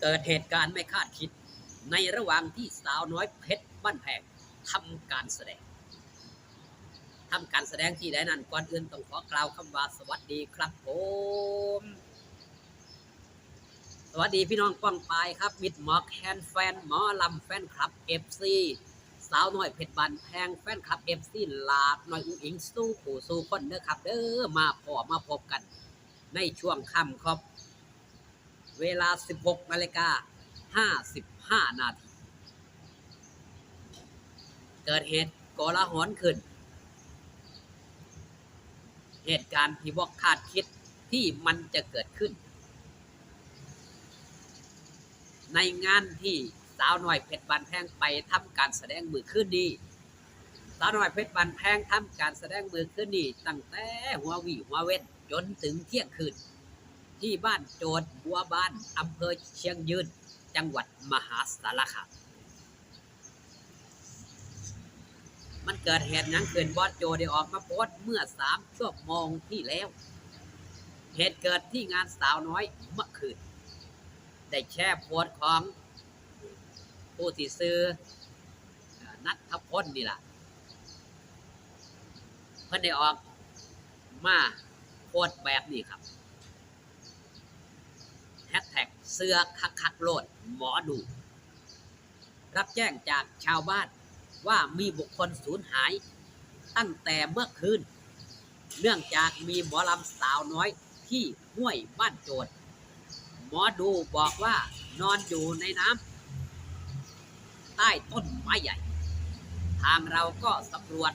เกิดเหตุการณ์ไม่คาดคิด ในระหว่างที่สาวน้อยเพชรบ้านแพงทำการแสดงทำการแสดงที่ใดนั้นก่อนอื่นต้องขอกล่าวคำว่าสวัสดีครับผมสวัสดีพี่น้องป้องปายครับมิดหมอแคนแฟนหมอลำแฟนคลับเอฟซีสาวน้อยเพชรบันแพงแฟนคลับเอฟซีหลากน้อยอุ้งอิงสู้ผู้สู้คนเด้อครับเด้อมาพอมาพบกัน ในช่วงค่ำครับ เวลา 16นาฬิกา55 นาที เกิดเหตุโกลาหลขึ้น เหตุการณ์ที่บอกคาดคิดที่มันจะเกิดขึ้น ในงานที่สาวน้อยเพชรบันแพงไปทำการแสดงมือขึ้นดีสาวน้อยเพชรบันแพงทำการแสดงมือขึ้นดีตั้งแต่หัววิหัวเว้นจนถึงเที่ยงคืน ที่บ้านโจดบัวบ้านอำเภอเชียงยืน จังหวัดมหาสารคามมันเกิดเหตุหยังขึ้นบอสโจได้ออกมาโพสเมื่อสามชั่วโมงที่แล้ว เหตุเกิดที่งานสาวน้อยเมื่อคืน ได้แช่โพสของผู้ที่ซื้อนัทพลนี่ล่ะ เพิ่นได้ออกมาโพสแบบนี้ครับ แฮชแท็กเสื้อคักคักโลดหมอดู รับแจ้งจากชาวบ้านว่ามีบุคคลสูญหาย ตั้งแต่เมื่อคืน เนื่องจากมีหมอลำสาวน้อยที่ห้วยบ้านโจดหมอดูบอกว่านอนอยู่ในน้ำใต้ต้นไม้ใหญ่ ทางเราก็สำรวจ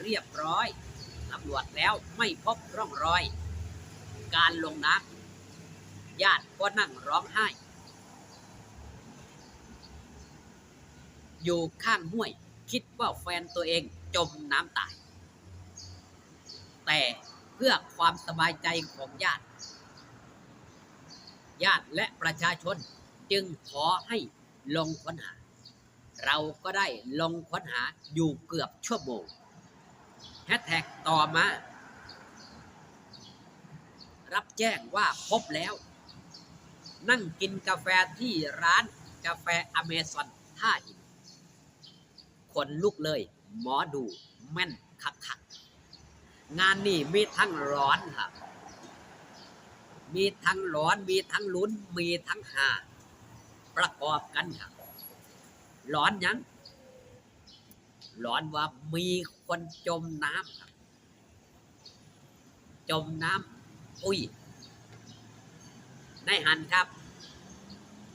เรียบร้อยสำรวจแล้วไม่พบร่องรอย การลงน้ำ ญาติก็นั่งร้องไห้ อยู่ข้างห้วยคิดว่าแฟนตัวเองจมน้ำตาย แต่เพื่อความสบายใจของญาติ ญาติและประชาชนจึงขอให้ลงค้นหา เราก็ได้ลงค้นหาอยู่เกือบชั่วโมงแฮชแท็กต่อมา รับแจ้งว่าพบแล้ว นั่งกินกาแฟที่ร้านกาแฟอเมซอนท่าหินคนลุกเลย หมอดูแม่นคักคักๆงานนี้มีทั้งร้อนครับ มีทั้งร้อน มีทั้งลุ้น มีทั้งหา ประกอบกันครับร้อนยังร้อนว่ามีคนจมน้ำครับ จมน้ำอุ้ย ในหันครับ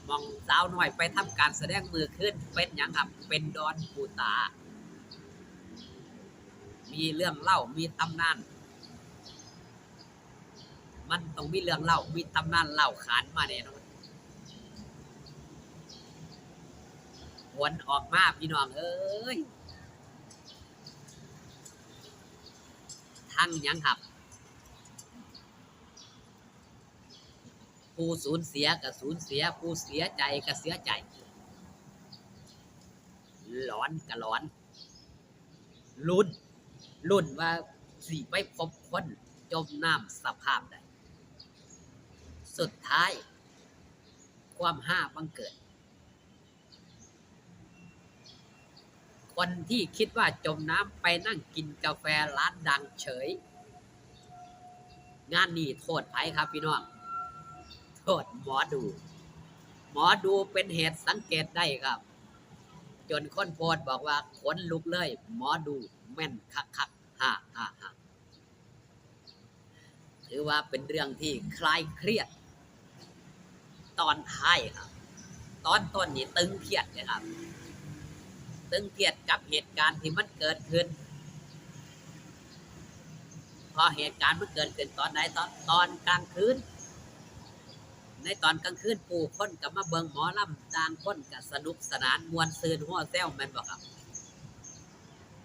มองสาวน้อยไปทำการแสดงมือขึ้นเป็นอย่างครับ เป็นดอนปูตา มีเรื่องเล่ามีตำนาน มันต้องมีเรื่องเล่ามีตำนานเล่าขานมาแน่นอนออกมาพี่น้อง เอ้ย ทั้งยังครับ ผู้สูญเสียกับสูญเสีย ผู้เสียใจกับเสียใจ หลอนกับหลอนลุ้นลุ้นว่าสิไปพบคนจมน้ำสภาพใดสุดท้าย ความห้าบังเกิด คนที่คิดว่าจมน้ำไปนั่งกินกาแฟร้านดังเฉย งานนี้โทษไผครับพี่น้อง โทษหมอดู หมอดูเป็นเหตุสังเกตได้ครับ จนคนโพสต์บอกว่าขนลุกเลย หมอดูแม่นคักคักฮ่าฮ่าฮ่าถือว่าเป็นเรื่องที่คลายเครียด ตอนท้ายครับ ตอนต้นนี่ตึงเครียดเลยครับ ตึงเครียดกับเหตุการณ์ที่มันเกิดขึ้นพอเหตุการณ์มันเกิดขึ้นตอนไหนตอนตอนกลางคืน ในตอนกลางคืนปู่คนกับมาเบิงหมอลำต่างคนกับสนุกสนานมวนซืนหัวแซวแมนบ่ครับ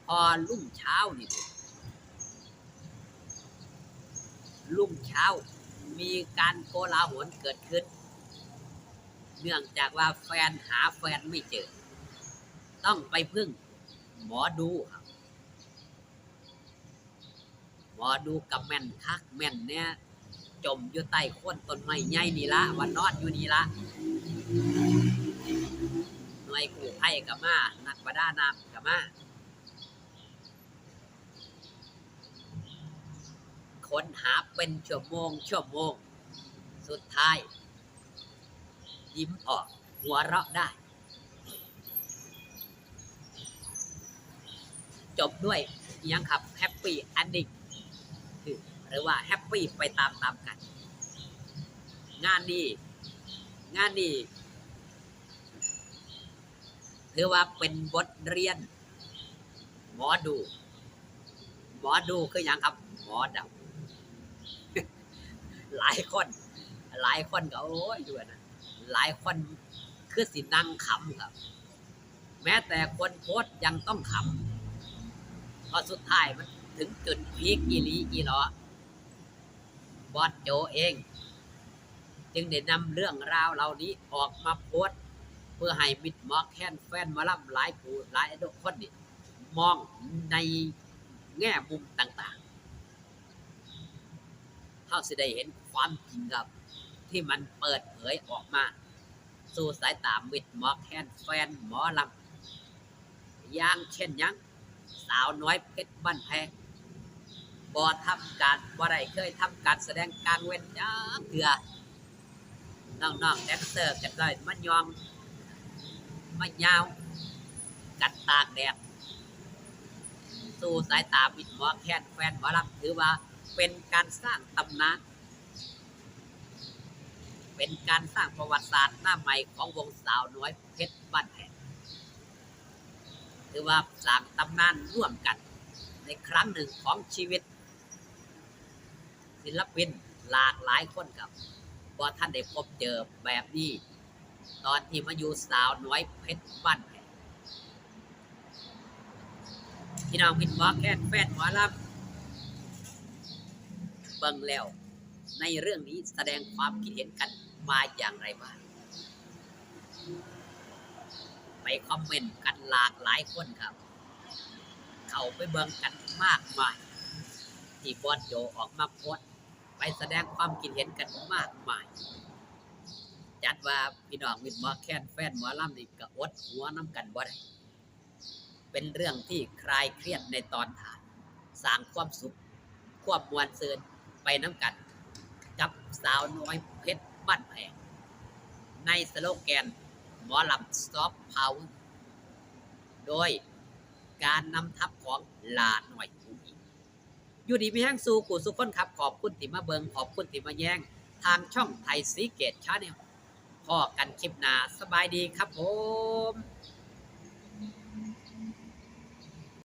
พอรุ่งเช้านี่ดิรุ่งเช้ามีการโกลาหลเกิดขึ้น เนื่องจากว่าแฟนหาแฟนไม่เจอ ต้องไปพึ่ง หมอดูครับ หมอดูกับแม่นคักแม่นเนี่ย จมอยู่ใต้โคนต้นไม้ใหญ่นี่ละวันนอนอยู่นี่ละหน่วยกู้ภัยก็มานักประดาน้ำก็มาค้นหาเป็นชั่วโมงชั่วโมง สุดท้าย ยิ้มออกหัวเราะได้ จบด้วยยังครับแฮปปี้อันดิ้ง หรือว่าแฮปปี้ไปตามตามกัน งานนี้งานนี้ถือว่าเป็นบทเรียน หมอดู หมอดูคืออย่างครับ หมอเดาหลายคน หลายคนก็โอ้ยด้วยนะหลายคนคือสินั่งขำครับ แม้แต่คนโพสต์ยังต้องขำเพราะสุดท้ายมันถึงจุดพีคอีลีอีหลอ บอสโจเอง จึงได้นำเรื่องราวเหล่านี้ออกมาโพสเพื่อให้มิดหมอกแค้นแฟนหมาล่ำหลายผู้หลายทุกคนนี่มองในแง่มุมต่างๆเขาสิได้เห็นความจริงครับ ที่มันเปิดเผยออกมา สู่สายตามิดหมอกแค้นแฟนหมอลำอย่างเช่นยัง สาวน้อยเพชรบ้านแพง บ่ทำการบ่ได้เคยทำการแสดงกลางเว้นจักเถื่อน้องๆแดนเซอร์กันเลยมันยองมันยาว กัดตากแดดสู่สายตาบิดหมอแค้นแฟนหมอลำถือว่าเป็นการสร้างตำนานเป็นการสร้างประวัติศาสตร์หน้าใหม่ของวงสาวน้อยเพชรบ้านแพงถือว่าสร้างตำนานร่วมกันในครั้งหนึ่งของชีวิต ศิลปินหลากหลายคนครับว่าท่านได้พบเจอแบบนี้ ตอนที่มาอยู่สาวน้อยเพชรบ้านแพงพี่น้องพินบอกแค่นแฟนหมอลำเบิ่งแล้ว ในเรื่องนี้แสดงความคิดเห็นกันมาอย่างไรบ้างไปคอมเมนต์กันหลากหลายคนครับ เข้าไปเบิ่งกันมากมายที่บอสโจออกมาโพสต์ ไปแสดงความคิดเห็นกันมากมาย จัดว่าพี่น้องมิดหมอแค้นแฟนหมอลำนี่ก็อดหัวน้ำกันบ่ได้เป็นเรื่องที่คลายเครียดในตอนถ่ายสร้างความสุข ความมวลเซินไปน้ำกัน กับสาวน้อยเพชรบ้านแพงในสโลแกนหมอลำซอฟพาวโดยการนำทัพของลาหน่อยผู้หญิ อยู่ดีมีแห้งสู่กูสุขคนครับ ขอบคุณติมาเบิงขอบคุณติมาแย่ง ทางช่องไทยสีเกตชาแนลพอกันคลิปหนาสบายดีครับผม